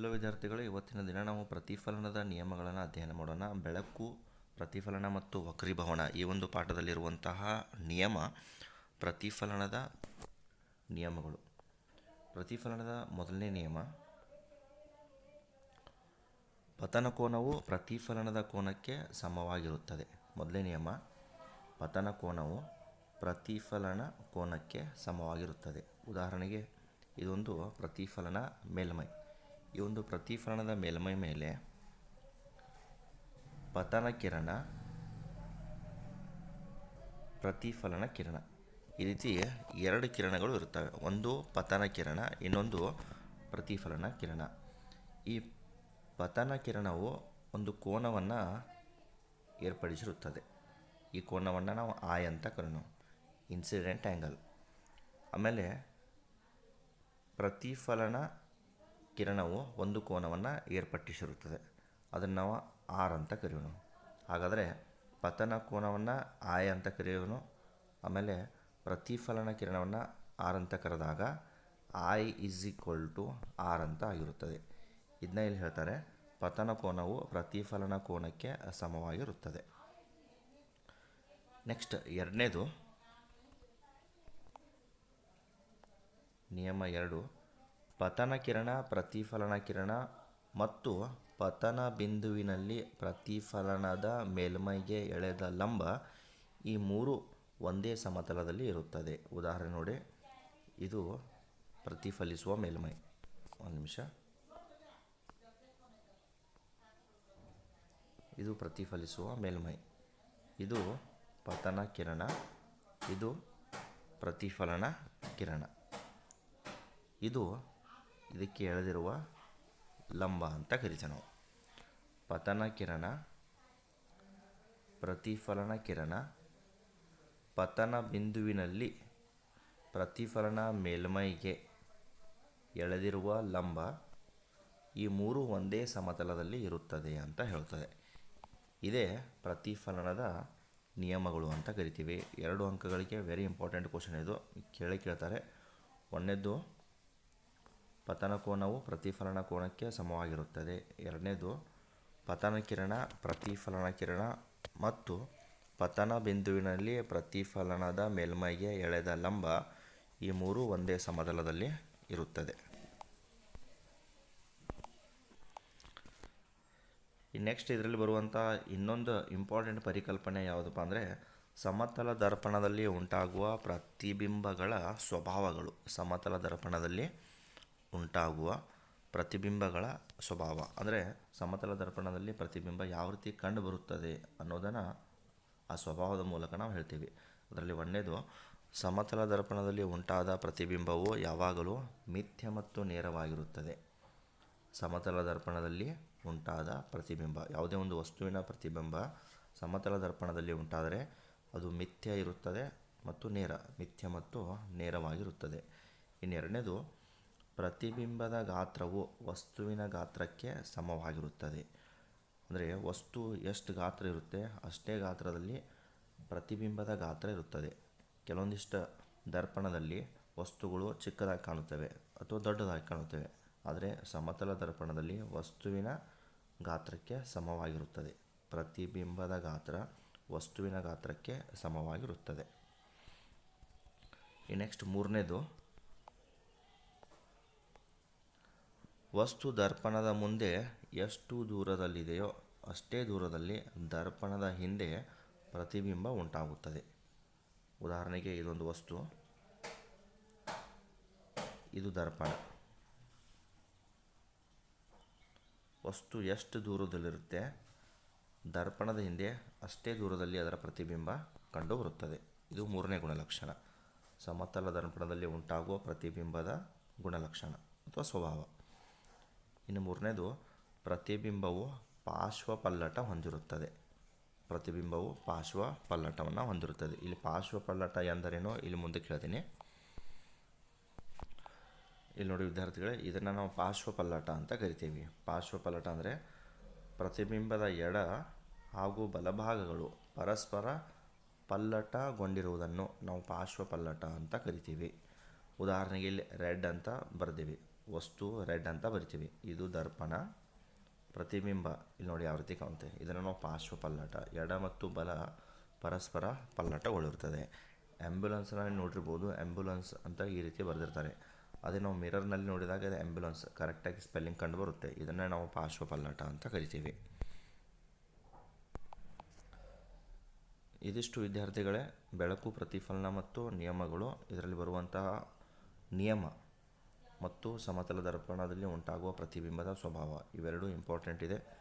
Hello ವಿದ್ಯಾರ್ಥಿಗಳು ಇವತ್ತಿನ ದಿನ ನಾವು ಪ್ರತಿಫಲನದ ನಿಯಮಗಳನ್ನು ಅಧ್ಯಯನ ಮಾಡೋಣ. ಬೆಳಕು, ಪ್ರತಿಫಲನ ಮತ್ತು ವಕ್ರೀಭವನ ಈ ಒಂದು ಪಾಠದಲ್ಲಿರುವಂತಹ ನಿಯಮ, ಪ್ರತಿಫಲನದ ನಿಯಮಗಳು. ಪ್ರತಿಫಲನದ ಮೊದಲನೇ ನಿಯಮ, ಪತನ ಕೋನವು ಪ್ರತಿಫಲನದ ಕೋನಕ್ಕೆ ಸಮವಾಗಿರುತ್ತದೆ. ಮೊದಲನೇ ನಿಯಮ, ಪತನ ಕೋನವು ಪ್ರತಿಫಲನ ಕೋನಕ್ಕೆ ಸಮವಾಗಿರುತ್ತದೆ. ಉದಾಹರಣೆಗೆ ಇದೊಂದು ಪ್ರತಿಫಲನ ಮೇಲ್ಮೈ. ಈ ಒಂದು ಪ್ರತಿಫಲನದ ಮೇಲ್ಮೈ ಮೇಲೆ ಪತನ ಕಿರಣ, ಪ್ರತಿಫಲನ ಕಿರಣ. ಈ ರೀತಿ ಎರಡು ಕಿರಣಗಳು ಇರುತ್ತವೆ. ಒಂದು ಪತನ ಕಿರಣ, ಇನ್ನೊಂದು ಪ್ರತಿಫಲನ ಕಿರಣ. ಈ ಪತನ ಕಿರಣವು ಒಂದು ಕೋನವನ್ನು ಏರ್ಪಡಿಸಿರುತ್ತದೆ. ಈ ಕೋನವನ್ನು ನಾವು ಆಯ್ ಅಂತ ಕರೆಯೋಣ. ಇನ್ಸಿಡೆಂಟ್ ಆ್ಯಂಗಲ್ ಆಮೇಲೆ ಪ್ರತಿಫಲನ ಕಿರಣವು ಒಂದು ಕೋನವನ್ನು ಏರ್ಪಟ್ಟಿಸಿರುತ್ತದೆ. ಅದನ್ನು ನಾವು ಆರ್ ಅಂತ ಕರೆಯೋಣ ಹಾಗಾದರೆ ಪತನ ಕೋನವನ್ನು ಆಯ್ ಅಂತ ಕರೆಯೋನು ಆಮೇಲೆ ಪ್ರತಿಫಲನ ಕಿರಣವನ್ನು ಆರ್ ಅಂತ ಕರೆದಾಗ I is equal to R ಅಂತ ಆಗಿರುತ್ತದೆ. ಇದನ್ನ ಇಲ್ಲಿ ಹೇಳ್ತಾರೆ? ಪತನ ಕೋನವು ಪ್ರತಿಫಲನ ಕೋನಕ್ಕೆ ಸಮವಾಗಿರುತ್ತದೆ. ನೆಕ್ಸ್ಟ್ ಎರಡನೇದು ನಿಯಮ ಎರಡು. ಪತನ ಕಿರಣ, ಪ್ರತಿಫಲನ ಕಿರಣ ಮತ್ತು ಪತನ ಬಿಂದುವಿನಲ್ಲಿ ಪ್ರತಿಫಲನದ ಮೇಲ್ಮೈಗೆ ಎಳೆದ ಲಂಬ ಈ ಮೂರು ಒಂದೇ ಸಮತಲದಲ್ಲಿ ಇರುತ್ತದೆ. ಉದಾಹರಣೆ ನೋಡಿ. ಇದು ಪ್ರತಿಫಲಿಸುವ ಮೇಲ್ಮೈ. ಒಂದು ನಿಮಿಷ. ಇದು ಪ್ರತಿಫಲಿಸುವ ಮೇಲ್ಮೈ. ಇದು ಪತನ ಕಿರಣ, ಇದು ಪ್ರತಿಫಲನ ಕಿರಣ. ಇದು ಇದಕ್ಕೆ ಎಳೆದಿರುವ ಲಂಬ ಅಂತ ಕರಿತೀವಿ ನಾವು ಪತನ ಕಿರಣ, ಪ್ರತಿಫಲನ ಕಿರಣ, ಪತನ ಬಿಂದುವಿನಲ್ಲಿ ಪ್ರತಿಫಲನ ಮೇಲ್ಮೈಗೆ ಎಳೆದಿರುವ ಲಂಬ ಈ ಮೂರು ಒಂದೇ ಸಮತಲದಲ್ಲಿ ಇರುತ್ತದೆ ಅಂತ ಹೇಳ್ತದೆ. ಇದೇ ಪ್ರತಿಫಲನದ ನಿಯಮಗಳು ಅಂತ ಕರಿತೀವಿ. ಎರಡು ಅಂಕಗಳಿಗೆ ವೆರಿ ಇಂಪಾರ್ಟೆಂಟ್ ಕ್ವಶನ್ ಇದು. ಕೇಳೇ ಕೇಳ್ತಾರೆ. ಒಂದನೇದು ಪತನ ಕೋನವು ಪ್ರತಿಫಲನ ಕೋನಕ್ಕೆ ಸಮವಾಗಿರುತ್ತದೆ. ಎರಡನೇದು, ಪತನ ಕಿರಣ, ಪ್ರತಿಫಲನ ಕಿರಣ ಮತ್ತು ಪತನ ಬಿಂದುವಿನಲ್ಲಿ ಪ್ರತಿಫಲನದ ಮೇಲ್ಮೈಗೆ ಎಳೆದ ಲಂಬ ಈ ಮೂರು ಒಂದೇ ಸಮತಲದಲ್ಲಿ ಇರುತ್ತದೆ. ನೆಕ್ಸ್ಟ್ ಇದರಲ್ಲಿ ಬರುವಂಥ ಇನ್ನೊಂದು ಇಂಪಾರ್ಟೆಂಟ್ ಪರಿಕಲ್ಪನೆ ಯಾವುದಪ್ಪ ಅಂದರೆ, ಸಮತಲ ದರ್ಪಣದಲ್ಲಿ ಉಂಟಾಗುವ ಪ್ರತಿಬಿಂಬಗಳ ಸ್ವಭಾವಗಳು. ಸಮತಲ ದರ್ಪಣದಲ್ಲಿ ಉಂಟಾಗುವ ಪ್ರತಿಬಿಂಬಗಳ ಸ್ವಭಾವ. ಅಂದರೆ ಸಮತಲ ದರ್ಪಣದಲ್ಲಿ ಪ್ರತಿಬಿಂಬ ಯಾವ ರೀತಿ ಕಂಡು ಬರುತ್ತದೆ ಅನ್ನೋದನ್ನು ಆ ಸ್ವಭಾವದ ಮೂಲಕ ನಾವು ಹೇಳ್ತೀವಿ. ಅದರಲ್ಲಿ ಒಂದನೇದು ಸಮತಲ ದರ್ಪಣದಲ್ಲಿ ಉಂಟಾದ ಪ್ರತಿಬಿಂಬವು ಯಾವಾಗಲೂ ಮಿಥ್ಯ ಮತ್ತು ನೇರವಾಗಿರುತ್ತದೆ. ಸಮತಲ ದರ್ಪಣದಲ್ಲಿ ಉಂಟಾದ ಪ್ರತಿಬಿಂಬ, ಯಾವುದೇ ಒಂದು ವಸ್ತುವಿನ ಪ್ರತಿಬಿಂಬ ಸಮತಲ ದರ್ಪಣದಲ್ಲಿ ಉಂಟಾದರೆ ಅದು ಮಿಥ್ಯ ಇರುತ್ತದೆ ಮತ್ತು ನೇರ, ಮಿಥ್ಯ ಮತ್ತು ನೇರವಾಗಿರುತ್ತದೆ. ಇನ್ನೆರಡನೇದು ಪ್ರತಿಬಿಂಬದ ಗಾತ್ರವು ವಸ್ತುವಿನ ಗಾತ್ರಕ್ಕೆ ಸಮವಾಗಿರುತ್ತದೆ. ಅಂದರೆ ವಸ್ತು ಎಷ್ಟು ಗಾತ್ರ ಇರುತ್ತೆ, ಅಷ್ಟೇ ಗಾತ್ರದಲ್ಲಿ ಪ್ರತಿಬಿಂಬದ ಗಾತ್ರ ಇರುತ್ತದೆ. ಕೆಲವೊಂದಿಷ್ಟು ದರ್ಪಣದಲ್ಲಿ ವಸ್ತುಗಳು ಚಿಕ್ಕದಾಗಿ ಕಾಣುತ್ತವೆ ಅಥವಾ ದೊಡ್ಡದಾಗಿ ಕಾಣುತ್ತವೆ. ಆದರೆ ಸಮತಲ ದರ್ಪಣದಲ್ಲಿ ವಸ್ತುವಿನ ಗಾತ್ರಕ್ಕೆ ಸಮವಾಗಿರುತ್ತದೆ. ಪ್ರತಿಬಿಂಬದ ಗಾತ್ರ ವಸ್ತುವಿನ ಗಾತ್ರಕ್ಕೆ ಸಮವಾಗಿರುತ್ತದೆ. ನೆಕ್ಸ್ಟ್ ಮೂರನೇದು ವಸ್ತು ದರ್ಪಣದ ಮುಂದೆ ಎಷ್ಟು ದೂರದಲ್ಲಿದೆಯೋ ಅಷ್ಟೇ ದೂರದಲ್ಲಿ ದರ್ಪಣದ ಹಿಂದೆ ಪ್ರತಿಬಿಂಬ ಉಂಟಾಗುತ್ತದೆ. ಉದಾಹರಣೆಗೆ ಇದೊಂದು ವಸ್ತು. ಇದು ದರ್ಪಣ. ವಸ್ತು ಎಷ್ಟು ದೂರದಲ್ಲಿರುತ್ತೆ? ದರ್ಪಣದ ಹಿಂದೆ ಅಷ್ಟೇ ದೂರದಲ್ಲಿ ಅದರ ಪ್ರತಿಬಿಂಬ ಕಂಡುಬರುತ್ತದೆ. ಇದು ಮೂರನೇ ಗುಣಲಕ್ಷಣ. ಸಮತಲ ದರ್ಪಣದಲ್ಲಿ ಉಂಟಾಗುವ ಪ್ರತಿಬಿಂಬದ ಗುಣಲಕ್ಷಣ ಅಥವಾ ಸ್ವಭಾವ. ಇನ್ನು ಮೂರನೇದು ಪ್ರತಿಬಿಂಬವು ಪಾರ್ಶ್ವ ಪಲ್ಲಟ ಹೊಂದಿರುತ್ತದೆ. ಪ್ರತಿಬಿಂಬವು ಪಾರ್ಶ್ವ ಪಲ್ಲಟವನ್ನು ಹೊಂದಿರುತ್ತದೆ. ಇಲ್ಲಿ ಪಾರ್ಶ್ವ ಪಲ್ಲಟ ಎಂದರೇನೋ? ಇಲ್ಲಿ ಮುಂದೆ ಕೇಳ್ತೀನಿ. ಇಲ್ಲಿ ನೋಡಿ ವಿದ್ಯಾರ್ಥಿಗಳೇ, ಇದನ್ನು ನಾವು ಪಾರ್ಶ್ವ ಪಲ್ಲಟ ಅಂತ ಕರಿತೀವಿ. ಪಾರ್ಶ್ವ ಪಲ್ಲಟ ಅಂದರೆ ಪ್ರತಿಬಿಂಬದ ಎಡ ಹಾಗೂ ಬಲಭಾಗಗಳು ಪರಸ್ಪರ ಪಲ್ಲಟಗೊಂಡಿರುವುದನ್ನು ನಾವು ಪಾರ್ಶ್ವ ಪಲ್ಲಟ ಅಂತ ಕರಿತೀವಿ. ಉದಾಹರಣೆಗೆ ಇಲ್ಲಿ ರೆಡ್ ಅಂತ ಬರ್ದೀವಿ. ವಸ್ತು ರೆಡ್ ಅಂತ ಬರಿತೀವಿ. ಇದು ದರ್ಪಣ, ಪ್ರತಿಬಿಂಬ. ಇಲ್ಲಿ ನೋಡಿ ಯಾವ ರೀತಿ ಕಾಣುತ್ತೆ. ಇದನ್ನು ನಾವು ಪಾರ್ಶ್ವ ಪಲ್ಲಟ, ಎಡ ಮತ್ತು ಬಲ ಪರಸ್ಪರ ಪಲ್ಲಟಗೊಳ್ಳಿರ್ತದೆ ಆ್ಯಂಬ್ಯುಲೆನ್ಸ್ನ ನೋಡಿರ್ಬೋದು ಆ್ಯಂಬ್ಯುಲೆನ್ಸ್ ಅಂತ ಈ ರೀತಿ ಬರೆದಿರ್ತಾರೆ. ಅದೇ ನಾವು ಮಿರರ್ನಲ್ಲಿ ನೋಡಿದಾಗ ಅದು ಆ್ಯಂಬ್ಯುಲೆನ್ಸ್ ಕರೆಕ್ಟಾಗಿ ಸ್ಪೆಲ್ಲಿಂಗ್ ಕಂಡು ಬರುತ್ತೆ. ಇದನ್ನೇ ನಾವು ಪಾರ್ಶ್ವ ಪಲ್ಲಟ ಅಂತ ಕರಿತೀವಿ. ಇದಿಷ್ಟು ವಿದ್ಯಾರ್ಥಿಗಳೇ ಬೆಳಕು ಪ್ರತಿಫಲನ ಮತ್ತು ನಿಯಮಗಳು. ಇದರಲ್ಲಿ ಬರುವಂತಹ ನಿಯಮ ಮತ್ತು ಸಮತಲ ದರ್ಪಣದಲ್ಲಿ ಉಂಟಾಗುವ ಪ್ರತಿಬಿಂಬದ ಸ್ವಭಾವ ಇವೆರಡೂ ಇಂಪಾರ್ಟೆಂಟ್ ಇದೆ.